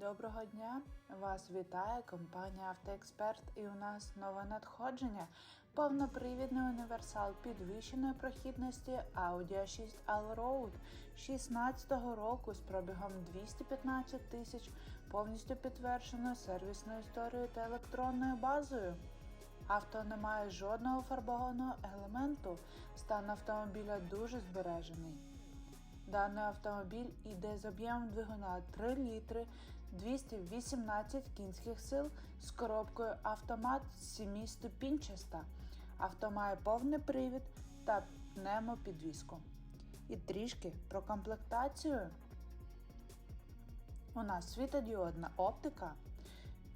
Доброго дня! Вас вітає компанія Автоексперт і у нас нове надходження. Повнопривідний універсал підвищеної прохідності Audi A6 Allroad 16-го року з пробігом 215 тисяч, повністю підтвердженою сервісною історією та електронною базою. Авто не має жодного фарбованого елементу, стан автомобіля дуже збережений. Даний автомобіль йде з об'ємом двигуна 3 літри 218 кінських сил з коробкою автомат 7-ступінчаста. Авто має повний привід та пневмопідвіску. І трішки про комплектацію. У нас світодіодна оптика,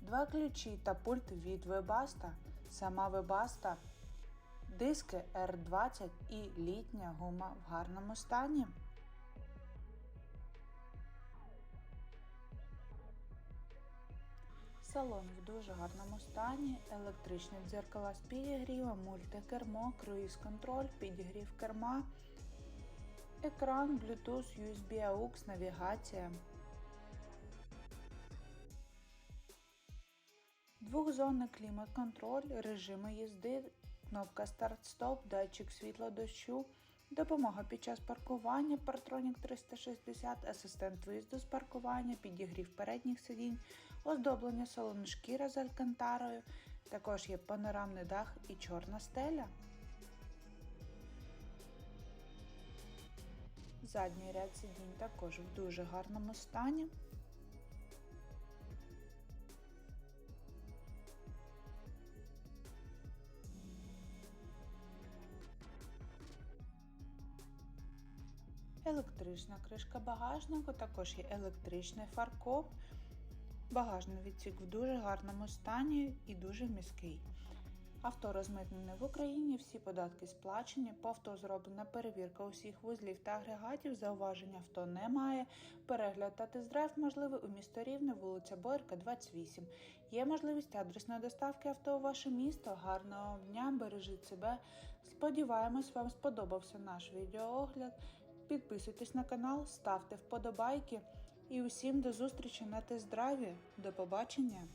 два ключі та пульт від Webaста, сама Webaста, диски R20 і літня гума в гарному стані. Салон в дуже гарному стані, електричні дзеркала з підігрівом, мультикермо, круїз-контроль, підігрів керма, екран, Bluetooth, USB AUX, навігація. Двохзонний клімат-контроль, режими їзди, кнопка старт-стоп, датчик світла дощу, допомога під час паркування, Partronic 360, асистент виїзду з паркування, підігрів передніх сидінь, оздоблення салону шкіра з алькантарою, також є панорамний дах і чорна стеля. Задній ряд сидінь також в дуже гарному стані. Електрична кришка багажника, також є електричний фаркоп. Багажний відсік в дуже гарному стані і дуже міський. Авто розмитнене в Україні, всі податки сплачені, по авто зроблена перевірка усіх вузлів та агрегатів, зауважень авто немає. Перегляд та тест-драйв можливий у місто Рівне, вулиця Боярка, 28. Є можливість адресної доставки авто у ваше місто. Гарного дня, бережіть себе. Сподіваємось, вам сподобався наш відеоогляд. Підписуйтесь на канал, ставте вподобайки і усім до зустрічі на тест-драйві. До побачення!